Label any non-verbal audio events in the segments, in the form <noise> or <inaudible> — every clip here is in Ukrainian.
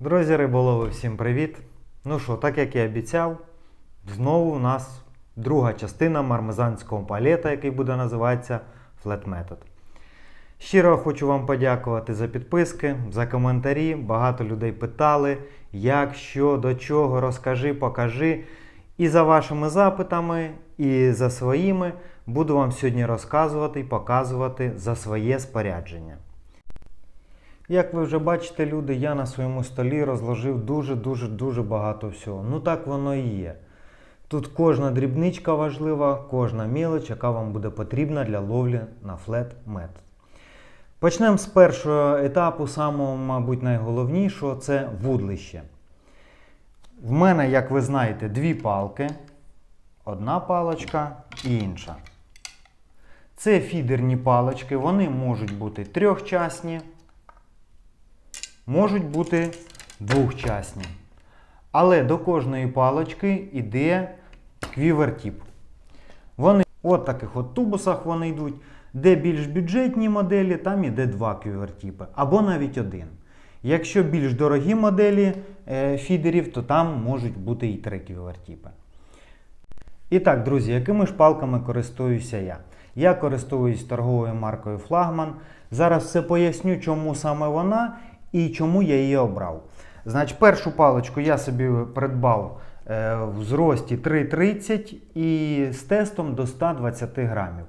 Друзі риболови, всім привіт! Ну що, так як і обіцяв, знову у нас друга частина мармезанського палета, який буде називатися Flat Method. Щиро хочу вам подякувати за підписки, за коментарі. Багато людей питали, як, що, до чого, розкажи, покажи. І за вашими запитами, і за своїми буду вам сьогодні розказувати і показувати за своє спорядження. Як ви вже бачите, люди, я на своєму столі розложив дуже-дуже дуже багато всього. Ну так воно і є. Тут кожна дрібничка важлива, кожна мілоч, яка вам буде потрібна для ловлі на флет метод. Почнемо з першого етапу, самого, мабуть, найголовнішого це вудлище. В мене, як ви знаєте, дві палки. Одна палочка і інша. Це фідерні палочки, вони можуть бути трьохчасні, можуть бути двохчасні. Але до кожної палочки йде квівертіп. Вони от таких от тубусах вони йдуть. Де більш бюджетні моделі, там іде два квівертіпи, або навіть один. Якщо більш дорогі моделі е, фідерів, то там можуть бути і три квівертіпи. І так, друзі, якими ж палками користуюся я? Я користуюсь торговою маркою Флагман. Зараз все поясню, чому саме вона і чому я її обрав. Значить, першу паличку я собі придбав е, в зрості 3,30 і з тестом до 120 грамів.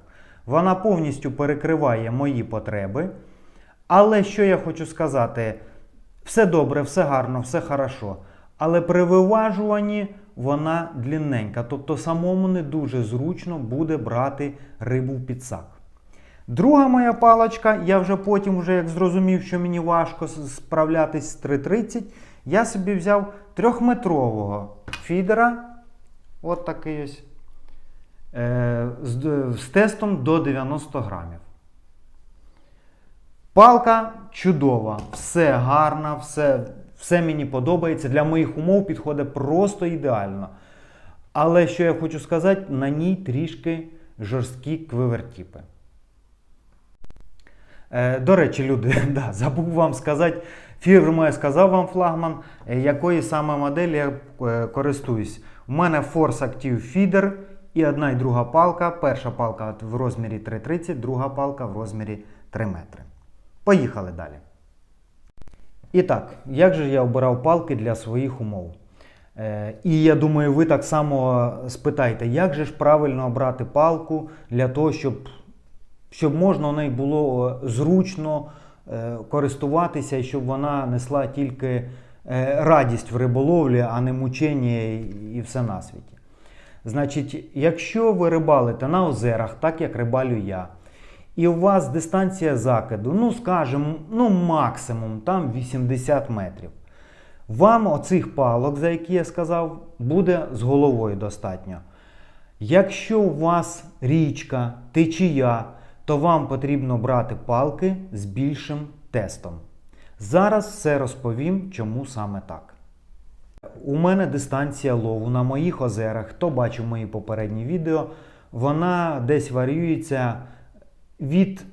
Вона повністю перекриває мої потреби. Але що я хочу сказати, все добре, все гарно, все хорошо. Але при виважуванні вона длінненька, тобто самому не дуже зручно буде брати рибу в підсак. Друга моя паличка, я вже потім, вже як зрозумів, що мені важко справлятись з 3,30, я собі взяв трьохметрового фідера. От такий ось. Е, з, з тестом до 90 грамів. Палка чудова, все гарно, все, все мені подобається. Для моїх умов підходить просто ідеально. Але що я хочу сказати, на ній трішки жорсткі квивертіпи. Е, до речі, люди, <laughs> да, забув вам сказати, фірму я сказав вам флагман, е, якої саме моделі я е, користуюсь. У мене Force Active Feeder і одна і друга палка. Перша палка в розмірі 3,30, друга палка в розмірі 3 метри. Поїхали далі. І так, як же я обирав палки для своїх умов? Е, і я думаю, ви так само спитаєте, як же ж правильно обрати палку для того, щоб, щоб можна у неї було е, зручно е, користуватися і щоб вона несла тільки е, радість в риболовлі, а не мучення і- все на світі. Значить, якщо ви рибалите на озерах, так як рибалю я, і у вас дистанція закиду, ну скажімо, ну максимум там 80 метрів. Вам оцих палок, за які я сказав, буде з головою достатньо. Якщо у вас річка, течія, то вам потрібно брати палки з більшим тестом. Зараз все розповім, чому саме так. У мене дистанція лову на моїх озерах, хто бачив мої попередні відео, вона десь варіюється від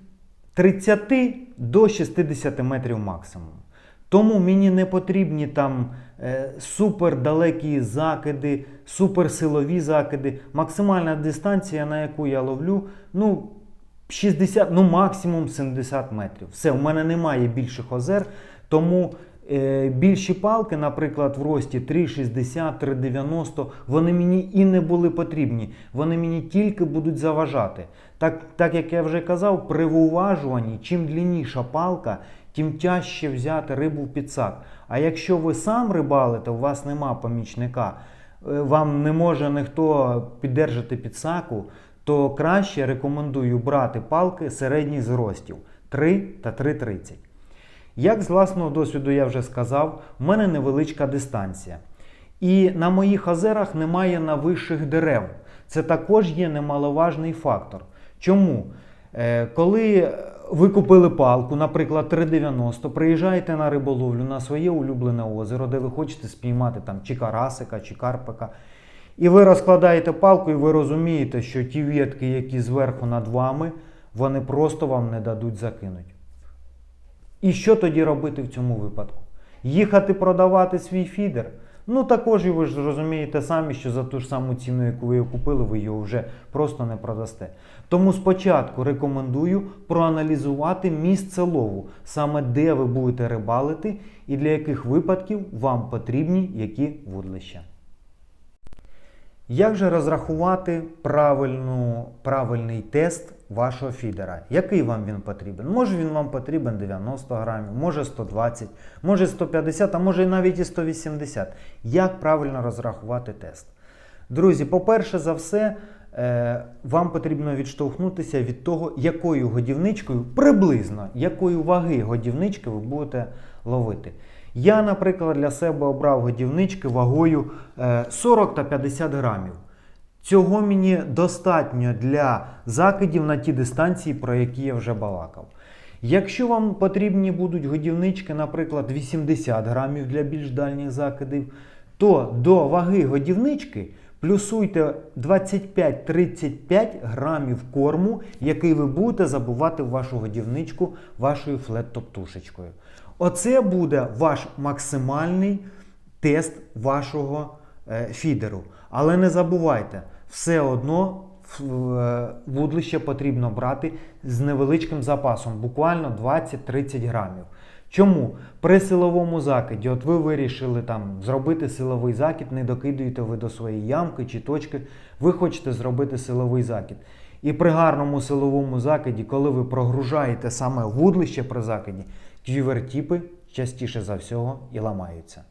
30 до 60 метрів максимум. Тому мені не потрібні там е, супердалекі закиди, суперсилові закиди. Максимальна дистанція, на яку я ловлю, ну 60, ну максимум 70 метрів. Все, у мене немає більших озер, тому е, більші палки, наприклад, в рості 3,60, 3,90, вони мені і не були потрібні. Вони мені тільки будуть заважати. Так, так як я вже казав, при виважуванні, чим длінніша палка, тим тяжче взяти рибу в підсак. А якщо ви сам рибалите, у вас нема помічника, е, вам не може ніхто піддержати підсаку, то краще рекомендую брати палки середніх зростів 3 та 3,30. Як з власного досвіду я вже сказав, у мене невеличка дистанція. І на моїх озерах немає нависших дерев. Це також є немаловажний фактор. Чому? Е, коли ви купили палку, наприклад, 3,90, приїжджаєте на риболовлю на своє улюблене озеро, де ви хочете спіймати там чи карасика, чи карпика. І ви розкладаєте палку, і ви розумієте, що ті ветки, які зверху над вами, вони просто вам не дадуть закинути. І що тоді робити в цьому випадку? Їхати продавати свій фідер. Ну також і ви ж розумієте самі, що за ту ж саму ціну, яку ви його купили, ви його вже просто не продасте. Тому спочатку рекомендую проаналізувати місце лову, саме де ви будете рибалити і для яких випадків вам потрібні які вудлища. Як же розрахувати правильну, правильний тест вашого фідера? Який вам він потрібен? Може він вам потрібен 90 грамів, може 120, може 150, а може навіть і 180. Як правильно розрахувати тест? Друзі, по-перше за все, е, вам потрібно відштовхнутися від того, якою годівничкою, приблизно якої ваги годівнички ви будете ловити. Я, наприклад, для себе обрав годівнички вагою е, 40 та 50 грамів. Цього мені достатньо для закидів на ті дистанції, про які я вже балакав. Якщо вам потрібні будуть годівнички, наприклад, 80 грамів для більш дальніх закидів, то до ваги годівнички плюсуйте 25-35 грамів корму, який ви будете забувати в вашу годівничку вашою флет-топ-тушечкою. Оце буде ваш максимальний тест вашого е, фідеру. Але не забувайте, все одно е, вудлище потрібно брати з невеличким запасом, буквально 20-30 грамів. Чому? При силовому закиді, от ви вирішили там зробити силовий закид, не докидуєте ви до своєї ямки чи точки, ви хочете зробити силовий закид. І при гарному силовому закиді, коли ви прогружаєте саме вудлище при закиді, квівертіпи частіше за всього і ламаються.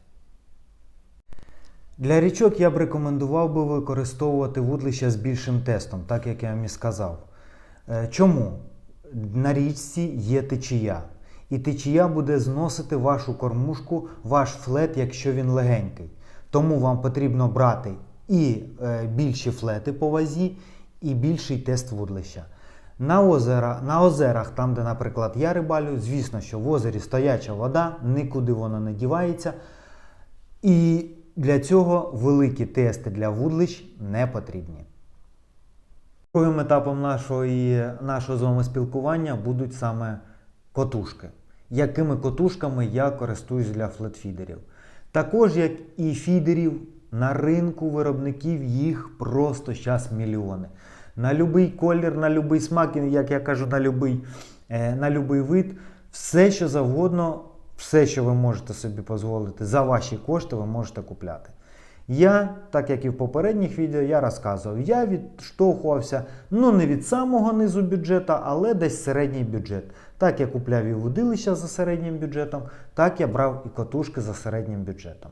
Для річок я б рекомендував би використовувати вудлища з більшим тестом, так як я вам і сказав. Е, Чому? На річці є течія. І течія буде зносити вашу кормушку, ваш флет, якщо він легенький. Тому вам потрібно брати і е, більші флети по вазі, і більший тест вудлища. На, озера, на озерах, там, де, наприклад, я рибалю, звісно, що в озері стояча вода, нікуди вона не дівається. І для цього великі тести для вудлищ не потрібні. Другим етапом нашого, нашого з вами спілкування будуть саме котушки. Якими котушками я користуюсь для флетфідерів. Також, як і фідерів, на ринку виробників їх просто зараз мільйони. На будь-який колір, на будь-який смак, як я кажу, на будь-який е, на любий вид, все, що завгодно, все, що ви можете собі дозволити за ваші кошти, ви можете купляти. Я, так як і в попередніх відео, я розказував, я відштовхувався ну не від самого низу бюджету, але десь середній бюджет. Так я купляв і водилища за середнім бюджетом, так я брав і котушки за середнім бюджетом.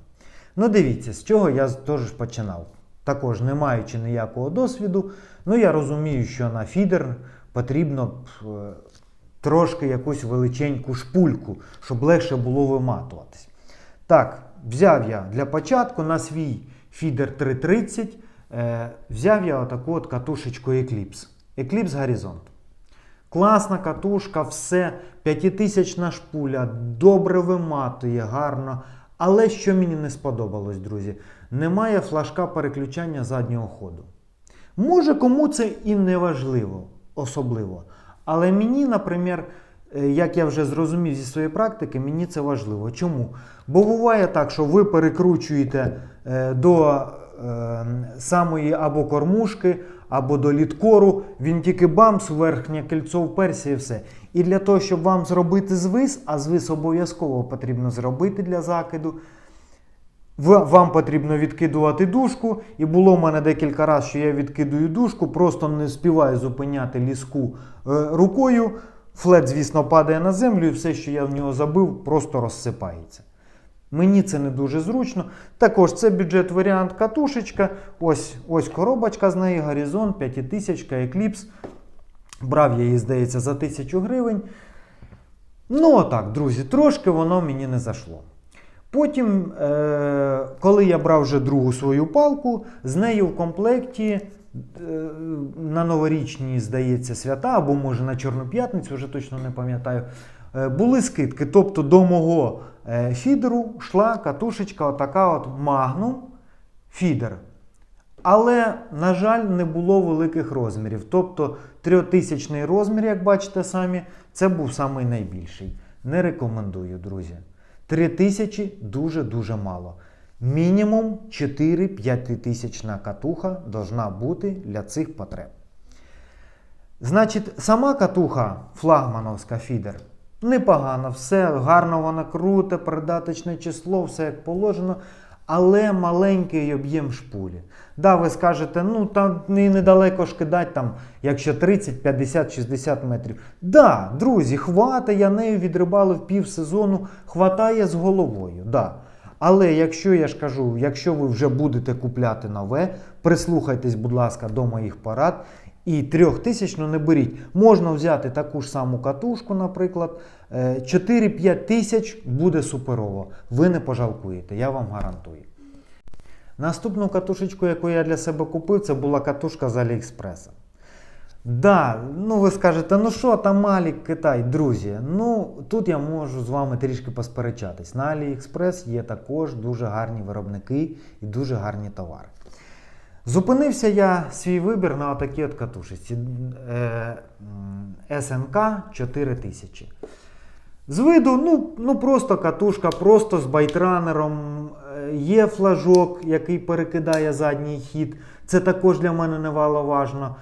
Ну дивіться, з чого я теж починав. Також не маючи ніякого досвіду, ну я розумію, що на фідер потрібно е, трошки якусь величеньку шпульку, щоб легше було виматуватись. Так, взяв я для початку на свій фідер 330, е, взяв я отаку от катушечку Eclipse. Eclipse Horizont. Класна катушка, все, 5000 шпуля, добре виматує, гарно. Але що мені не сподобалось, друзі, немає флажка переключання заднього ходу. Може, кому це і не важливо, особливо. Але мені, наприклад, е, як я вже зрозумів зі своєї практики, мені це важливо. Чому? Бо буває так, що ви перекручуєте е, до е, самої або кормушки, або до літкору, він тільки бамс, верхнє кільцо вперся і все. І для того, щоб вам зробити звис, а звис обов'язково потрібно зробити для закиду, вам потрібно відкидувати дужку. І було в мене декілька разів, що я відкидую дужку, просто не співаю зупиняти ліску е, рукою. Флет, звісно, падає на землю, і все, що я в нього забив, просто розсипається. Мені це не дуже зручно. Також це бюджет варіант катушечка. Ось, ось коробочка з неї, горизонт, 5000 Eclipse. Брав я її, здається, за 1000 гривень. Ну, отак, друзі, трошки воно мені не зайшло. Потім, е, коли я брав вже другу свою палку, з нею в комплекті е, на новорічні, здається, свята, або може на Чорну п'ятницю, вже точно не пам'ятаю, е, були скидки. Тобто до мого фідеру йшла катушечка, отака от Magnum фідер. Але, на жаль, не було великих розмірів. Тобто трьохтисячний розмір, як бачите самі, це був самий найбільший. Не рекомендую, друзі. 3 тисячі дуже-дуже мало. Мінімум 4-5 тисячна катуха должна бути для цих потреб. Значить, сама катуха флагмановська фідер непогано, все гарно вона круте, передаточне число, все як положено, але маленький об'єм шпулі. Да, ви скажете, ну там недалеко ж кидать, там, якщо 30, 50, 60 метрів. Да, друзі, хватає, я нею відрибалив пів сезону, хватає з головою. Да. Але якщо я ж кажу, якщо ви вже будете купляти нове, прислухайтесь, будь ласка, до моїх порад. І трьохтисячну не беріть. Можна взяти таку ж саму катушку, наприклад. Е, 4-5 тисяч буде суперово. Ви не пожалкуєте, я вам гарантую. Наступну катушечку, яку я для себе купив, це була катушка з Аліекспреса. Да, ну ви скажете, ну що там Малік, Китай, друзі. Ну тут я можу з вами трішки посперечатись. На AliExpress є також дуже гарні виробники і дуже гарні товари. Зупинився я свій вибір на отакій от катушечці е, СНК 4000. З виду, ну, ну просто катушка, просто з байтранером. Е, Є флажок, який перекидає задній хід. Це також для мене неваловажно.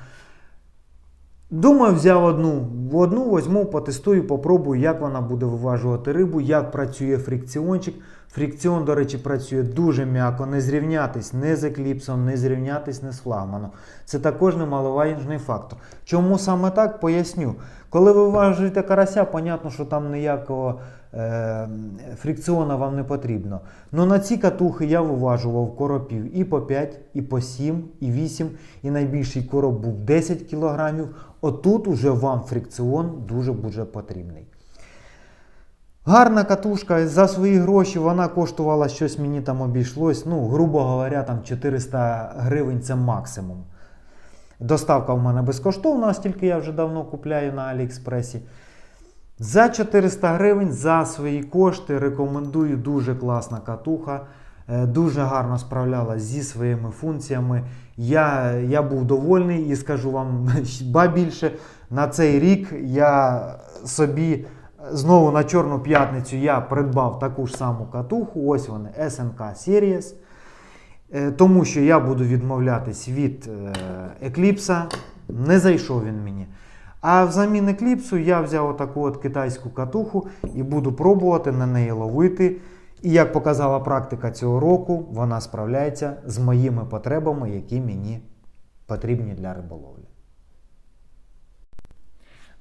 Думаю, взяв одну. Одну возьму, потестую, попробую, як вона буде виважувати рибу, як працює фрикціончик. Фрикціон, до речі, працює дуже м'яко, не зрівнятись не з екліпсом, не зрівнятись не з флагманом. Це також немаловажний фактор. Чому саме так, поясню. Коли ви виважуєте карася, понятно, що там ніякого фрикціона вам не потрібно. Ну на ці катухи я виважував коропів і по 5, і по 7, і 8, і найбільший короб був 10 кг. Отут уже вам фрикціон дуже буде потрібний. Гарна катушка, за свої гроші вона коштувала щось мені там обійшлось. Ну, грубо говоря, там 400 гривень це максимум. Доставка в мене безкоштовна, оскільки я вже давно купляю на Аліекспресі. За 400 гривень за свої кошти рекомендую дуже класна катуха. Е, Дуже гарно справлялась зі своїми функціями. Я, я був довольний і скажу вам <laughs> ба більше, на цей рік я собі знову на Чорну п'ятницю я придбав таку ж саму катуху. Ось вони SNK Series. Е, Тому що я буду відмовлятись від е, Екліпса. Не зайшов він мені. А взамін екліпсу я взяв отаку от китайську катуху і буду пробувати на неї ловити. І як показала практика цього року, вона справляється з моїми потребами, які мені потрібні для риболовлі.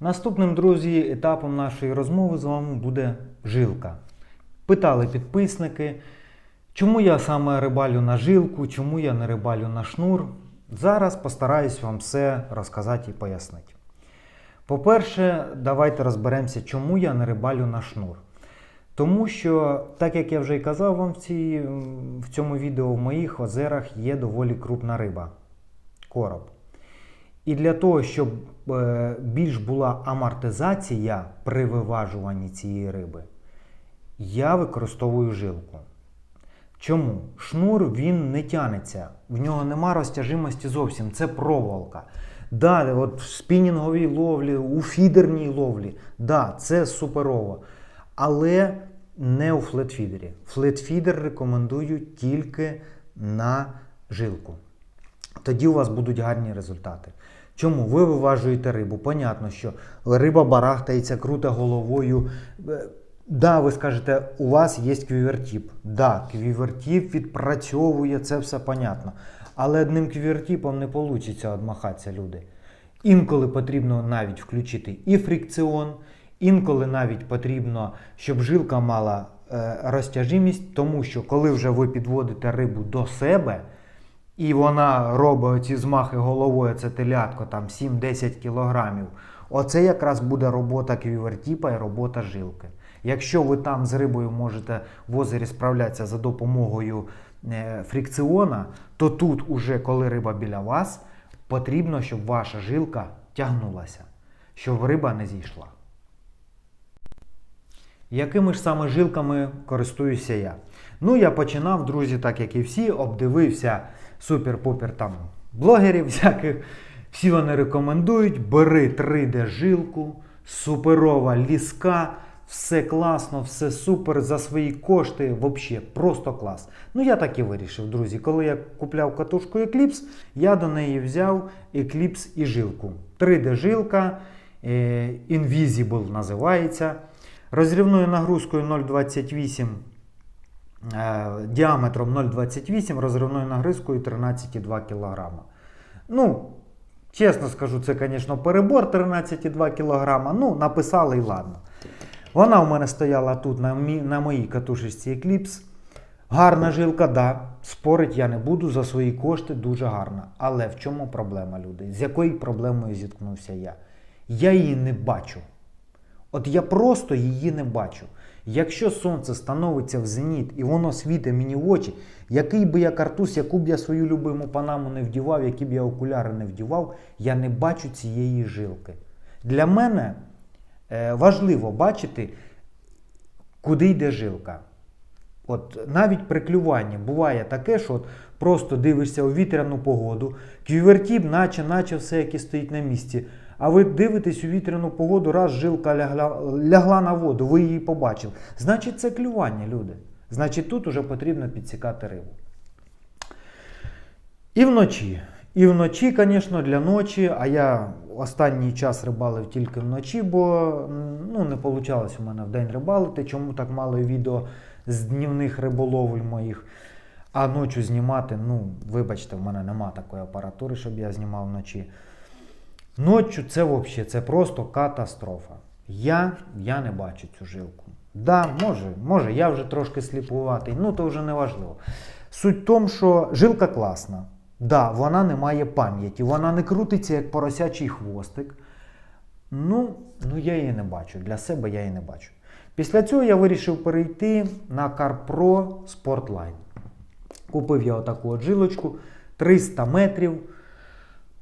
Наступним, друзі, етапом нашої розмови з вами буде жилка. Питали підписники, чому я саме рибалю на жилку, чому я не рибалю на шнур. Зараз постараюсь вам все розказати і пояснити. По-перше, давайте розберемося, чому я не рибалю на шнур. Тому що, так як я вже і казав вам в, цій, в цьому відео, в моїх озерах є доволі крупна риба короб. І для того, щоб е, більш була амортизація при виважуванні цієї риби, я використовую жилку. Чому? Шнур він не тянеться, в нього нема розтяжимості зовсім, це проволока. Да, от в спінінговій ловлі, у фідерній ловлі, да, це суперово. Але не у флетфідері. Флетфідер рекомендую тільки на жилку. Тоді у вас будуть гарні результати. Чому? Ви виважуєте рибу. Понятно, що риба барахтається, круте головою. Е, Да, ви скажете, у вас є квівертіп. Да, квівертіп відпрацьовує, це все понятно. Але одним квівертіпом не вийде одмахатися люди. Інколи потрібно навіть включити і фрикціон, інколи навіть потрібно, щоб жилка мала е, розтяжимість, тому що коли вже ви підводите рибу до себе, і вона робить ці змахи головою, це телятко там 7-10 кілограмів. Оце якраз буде робота квівертіпа і робота жилки. Якщо ви там з рибою можете в озері справлятися за допомогою фрикціона, то тут, уже коли риба біля вас, потрібно, щоб ваша жилка тягнулася, щоб риба не зійшла. Якими ж саме жилками користуюся я? Ну, я починав, друзі, так як і всі, обдивився супер-пупер там блогерів всяких. Всі вони рекомендують, бери 3D жилку, суперова ліска, Все класно, все супер за свої кошти, взагалі, просто клас. Ну я так і вирішив, друзі. Коли я купляв катушку Eclipse, я до неї взяв Eclipse і жилку. 3D-жилка, е, Invisible називається. Розрівною нагрузкою 0,28 е, діаметром 0,28, розривною нагрузкою 13,2 кг. Ну, чесно скажу, це, звісно, перебор 13,2 кг. Ну, написали і ладно. Вона у мене стояла тут на, мі- на моїй катушечці Eclipse. Гарна жилка, да. Спорить я не буду за свої кошти, дуже гарна. Але в чому проблема, люди? З якою проблемою зіткнувся я? Я її не бачу. От я просто її не бачу. Якщо сонце становиться в зеніт і воно світить мені в очі, який би я картуз, яку б я свою любиму панаму не вдівав, які б я окуляри не вдівав, я не бачу цієї жилки. Для мене важливо бачити, куди йде жилка. От навіть при клюванні буває таке, що от просто дивишся у вітряну погоду, кювертіп, наче, наче все яке стоїть на місці. А ви дивитесь у вітряну погоду, раз жилка лягла, лягла на воду, ви її побачили. Значить, це клювання, люди. Значить, тут уже потрібно підсікати рибу. І вночі. І вночі, звісно, для ночі, а я останній час рибалив тільки вночі, бо ну, не вийшло у мене в день рибалити. Чому так мало відео з днівних риболовль моїх. А ночі знімати, ну, вибачте, в мене нема такої апаратури, щоб я знімав вночі. Ночі це взагалі це просто катастрофа. Я, я не бачу цю жилку. Да, може, може, я вже трошки сліпуватий, ну то вже не важливо. Суть в тому, що жилка класна. Да, вона не має пам'яті, вона не крутиться як поросячий хвостик. Ну, ну я її не бачу. Для себе я її не бачу. Після цього я вирішив перейти на CarPro Sportline. Купив я отаку от жилочку 300 метрів.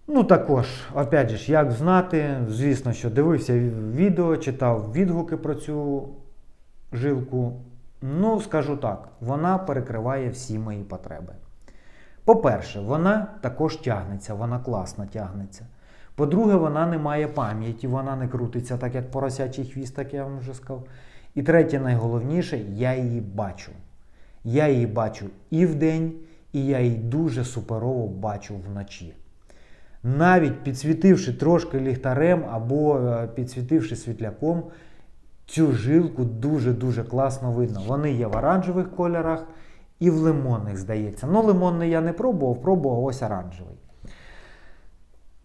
Ну, також, опять же, як знати, звісно, що дивився відео, читав відгуки про цю жилку. Ну, скажу так, вона перекриває всі мої потреби. По-перше, вона також тягнеться, вона класно тягнеться. По-друге, вона не має пам'яті, вона не крутиться так, як поросячий хвіст, так я вам вже сказав. І третє, найголовніше, я її бачу. Я її бачу і вдень, і я її дуже суперово бачу вночі. Навіть підсвітивши трошки ліхтарем або е, підсвітивши світляком, цю жилку дуже-дуже класно видно. Вони є в оранжевих кольорах і в лимонних, здається. Ну, лимонний я не пробував, пробував ось оранжевий.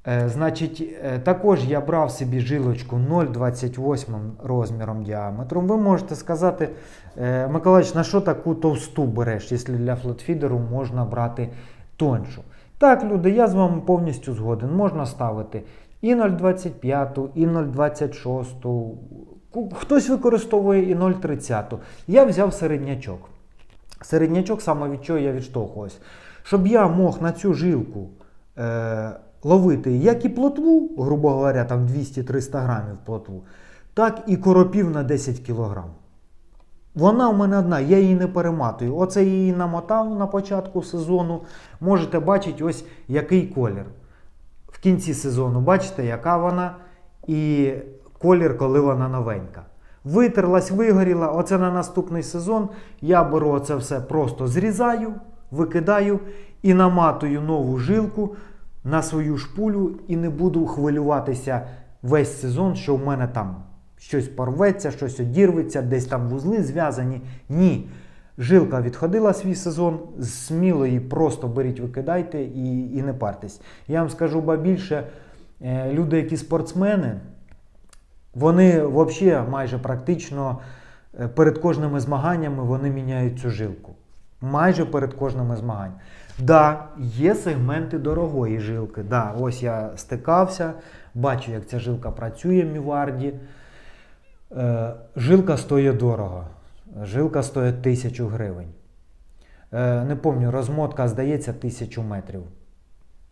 Е, Значить, е, також я брав собі жилочку 0,28 розміром діаметром. Ви можете сказати, е, Миколаївич, на що таку товсту береш, якщо для флотфідеру можна брати тоншу? Так, люди, я з вами повністю згоден. Можна ставити і 0,25, і 0,26. Хтось використовує і 0,30. Я взяв середнячок. Середнячок саме від чого я відштовхуюсь. Щоб я мог на цю жилку е, ловити як і плотву, грубо говоря, там 200-300 грамів плотву, так і коропів на 10 кілограм. Вона в мене одна, я її не перематую. Оце я її намотав на початку сезону. Можете бачити, ось який колір. В кінці сезону бачите, яка вона, і колір, коли вона новенька. Витерлась, вигоріла. Оце на наступний сезон. Я беру оце все просто зрізаю, викидаю і наматую нову жилку на свою шпулю і не буду хвилюватися весь сезон, що в мене там щось порветься, щось одірветься, десь там вузли зв'язані. Ні. Жилка відходила свій сезон, сміло її просто беріть, викидайте і, і не партесь. Я вам скажу ба більше, е, люди, які спортсмени, вони взагалі майже практично е, перед кожними змаганнями вони міняють цю жилку. Майже перед кожними змаганнями. Да, є сегменти дорогої жилки. Да, ось я стикався, бачу, як ця жилка працює в Міварді. Е, жилка стоїть дорого. Жилка стоїть тисячу гривень. Е, не пам'ятаю, розмотка, здається, тисячу метрів.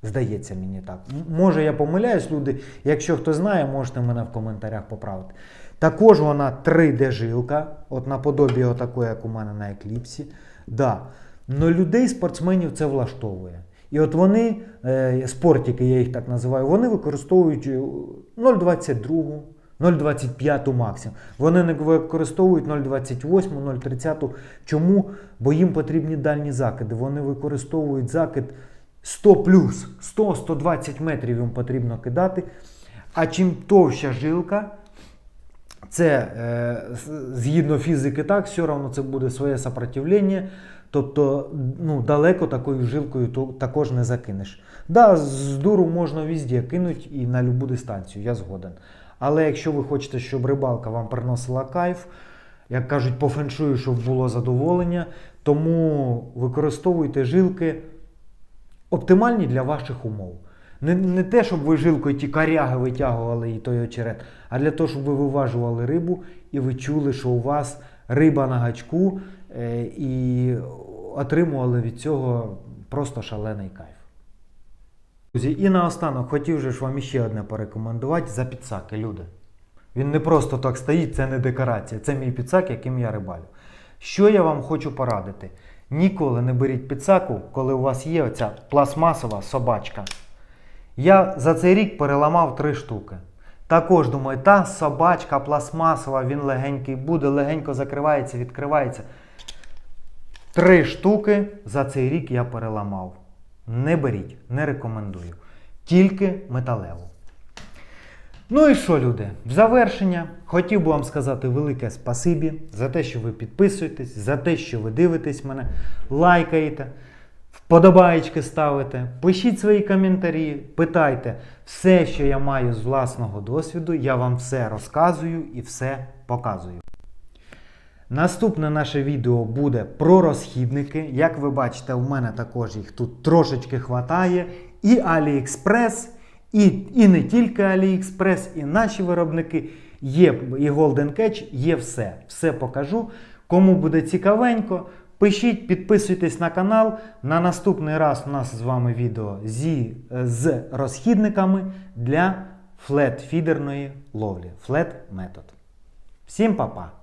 Здається мені так. Може я помиляюсь, люди. Якщо хто знає, можете мене в коментарях поправити. Також вона 3D-жилка, от наподобі отакої, як у мене на екліпсі. Да. Но людей, спортсменів це влаштовує. І от вони, е, спортики, я їх так називаю, вони використовують е, 0,22, 0,25 максимум. Вони не використовують 0,28, 0,30. Чому? Бо їм потрібні дальні закиди. Вони використовують закид 100 плюс, 100-120 метрів їм потрібно кидати. А чим товща жилка, це е, згідно фізики, так, все одно це буде своє сопротивлення. Тобто, ну, далеко такою жилкою також не закинеш. Да, з дуру можна везде кинути і на любу дистанцію, я згоден. Але якщо ви хочете, щоб рибалка вам приносила кайф, як кажуть, по феншую, щоб було задоволення, тому використовуйте жилки оптимальні для ваших умов. Не, не те, щоб ви жилкою ті коряги витягували і той очерет, а для того, щоб ви виважували рибу і ви чули, що у вас риба на гачку, е, і отримували від цього просто шалений кайф. Друзі, і наостанок хотів же ж вам іще одне порекомендувати за підсаки, люди. Він не просто так стоїть, це не декорація, це мій підсак, яким я рибалю. Що я вам хочу порадити? Ніколи не беріть підсаку, коли у вас є оця пластмасова собачка. Я за цей рік переламав три штуки. Також думаю, та собачка пластмасова, він легенький буде, легенько закривається, відкривається. Три штуки за цей рік я переламав. Не беріть, не рекомендую. Тільки металеву. Ну і що, люди? В завершення хотів би вам сказати велике спасибі за те, що ви підписуєтесь, за те, що ви дивитесь мене, лайкаєте, вподобаєчки ставите, пишіть свої коментарі, питайте все, що я маю з власного досвіду, я вам все розказую і все показую. Наступне наше відео буде про розхідники. Як ви бачите, у мене також їх тут трошечки хватає. І AliExpress, і, і не тільки AliExpress, і наші виробники є, і Golden Catch, є все. Все покажу. Кому буде цікавенько, пишіть, підписуйтесь на канал. На наступний раз у нас з вами відео зі, з розхідниками для флет-фідерної ловлі. Флет метод. Всім па-па!